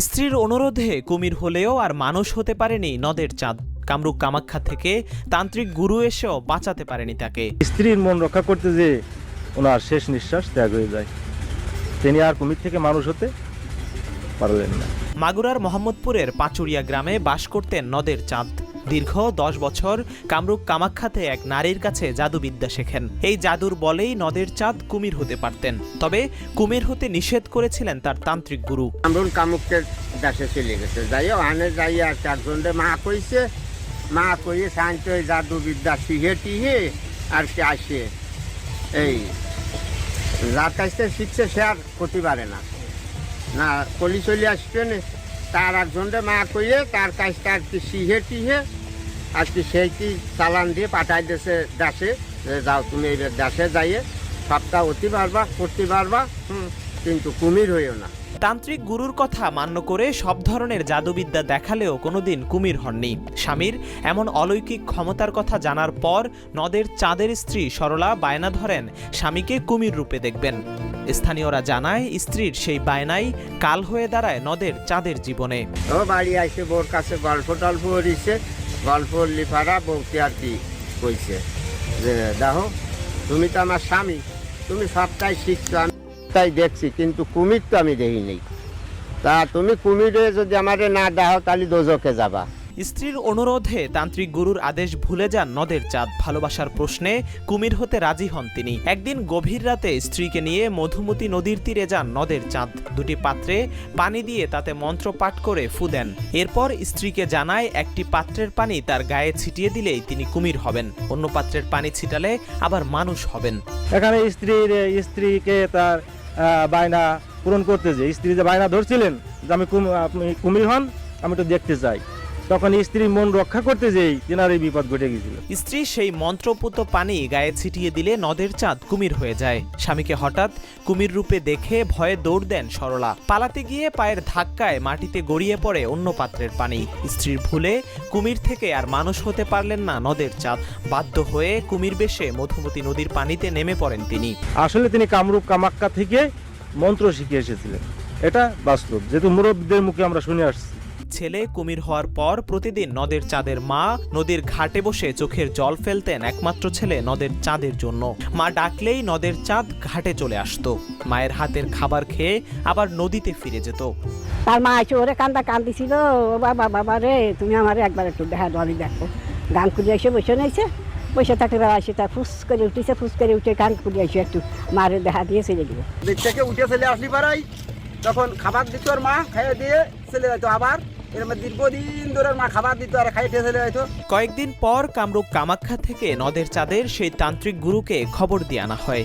স্ত্রীর অনুরোধে কুমির হলেও আর মানুষ হতে পারেনি নদের চাঁদ। কামরূপ কামাখ্যা থেকে তান্ত্রিক গুরু এসেও বাঁচাতে পারেনি তাকে। স্ত্রীর মন রক্ষা করতে যে ওনার শেষ নিঃশ্বাস ত্যাগ হয়ে যায়। তিনি আর কুমির থেকে মানুষ হতে পারলেন না। মাগুরার মোহাম্মদপুরের পাচুরিয়া গ্রামে বাস করতেন নদের চাঁদ। দীর্ঘ দশ বছর কামরূপ কামাখ্যাতে এক নারীর কাছে জাদুবিদ্যা শেখেন। এই জাদুর বলেই নদের চাঁদ কুমির হতে পারতেন। তবে কুমির হতে নিষেধ করেছিলেন তার তান্ত্রিক গুরু। আমরুল কামুকের দেশে চলে গেছে। যাই আনে যাই আর চারজনরে মা কইছে, মা কইয়ে শান্ত জাদু বিদ্যা শিখে টিহে আর কি আসে। এই যার কাছে শিখছে সে আর করতে পারে না। না, কলি চলে আসবে না। তার একজনরে মা কইয়ে তার কাজটা আর কি সিহে টিহে, আর কি সেই কি চালান দিয়ে পাঠাই দিয়েছে দেশে। যে যাও তুমি দেশে যাইয়ে সবটা অতি পারবা করতে পারবা কিন্তু কুমির হইও না। তান্ত্রিক গুরুর কথা মান্য করে সব ধরনের জাদুবিদ্যা দেখালেও কোনোদিন কুমির হননি। স্বামীর এমন অলৌকিক ক্ষমতার কথা জানার পর নদের চাঁদের স্ত্রী সরলা বায়না ধরেন, স্বামীকে কুমির রূপে দেখবেন। স্থানীয়রা জানায়, স্ত্রীর সেই বায়নাই কাল হয়ে দাঁড়ায় নদের চাঁদের জীবনে। ও বাড়ি আইসে বোর কাছে গল্প টল্প করিছে, গল্প লিফারা বউকে আর কি কইছে। যে, দেখো, তুমি তো আমার স্বামী, তুমি সবটাই শিখছো তাই দেখছি কিন্তু কুমির তো আমি দেখি নেই। তা তুমি কুমিরে যদি আমারে না দাও তাহলে দোজকে যাবা। স্ত্রীর অনুরোধে তান্ত্রিক গুরুর আদেশ ভুলে যান নদের চাঁদ। ভালোবাসার প্রশ্নে কুমির হতে রাজি হন তিনি। একদিন গভীর রাতে স্ত্রীকে নিয়ে মধুমতি নদীর তীরে যান নদের চাঁদ। দুটি পাত্রে পানি দিয়ে তাতে মন্ত্র পাঠ করে ফু দেন। এরপর স্ত্রীকে জানায় একটি পাত্রের পানি তার গায়ে ছিটিয়ে দিলেই তিনি কুমির হবেন। অন্য পাত্রের পানি ছিটালে আবার মানুষ হবেন। এখানে স্ত্রীর স্ত্রীকে তার বায়না পূরণ করতে যে, স্ত্রী যে বায়না ধরছিলেন, যে আমি আপনি কুমির হন, আমি তো দেখতে চাই। তখন স্ত্রী মন রক্ষা করতে যেই তেনার এই বিপদ ঘটে গেছিল। স্ত্রী সেই মন্ত্রপুত পানি গায়ে ছিটিয়ে দিলে নদের চাঁদ কুমির হয়ে যায়। স্বামীকে হঠাৎ কুমির রূপে দেখে ভয়ে দৌড় দেন সরলা। পালাতে গিয়ে পায়ের ধাক্কায় মাটিতে গড়িয়ে পড়ে অন্য পাত্রের পানি। স্ত্রীর ভুলে কুমির থেকে আর মানুষ হতে পারলেন না নদের চাঁদ। বাধ্য হয়ে কুমির বেশে মধুমতি নদীর পানিতে নেমে পড়েন তিনি। আসলে তিনি কামরূপ কামাক্কা থেকে মন্ত্র শিখে এসেছিলেন। এটা বাস্তব। যেহেতু মুরব্বীদের মুখে আমরা শুনে আসছি। ছেলে কুমির হওয়ার পর প্রতিদিন নদের চাঁদের মা নদীর ঘাটে বসে চোখের জল ফেলতেন একমাত্র ছেলে নদের চাঁদের জন্য। মা ডাকলেই নদের চাঁদ ঘাটে চলে আসতো। মায়ের হাতের খাবার খেয়ে আবার নদীতে ফিরে যেত। তার মা এসে ওরে কান্দা কান্দিছিল ও বাবা বাবা রে তুমি আমার একবার একটু দেখা দলি দেখো। গান কুড়ি এসে বসে নিয়েছে বসে থাকতে বেলা এসে তার ফুস করে উঠেছে ফুস করে উঠে গান কুড়ি এসে একটু মারে দেখা দিয়ে চলে গেল। থেকে উঠে চলে আসলি পারাই তখন খাবার দিত ওর মা খাইয়ে দিয়ে চলে যেত আবার। এর মধ্যে দীর্ঘদিন ধরে খাবার আর কয়েকদিন পর কামরূপ কামাখ্যা থেকে নদের চাঁদের সেই তান্ত্রিক গুরুকে খবর দিয়ে আনা হয়।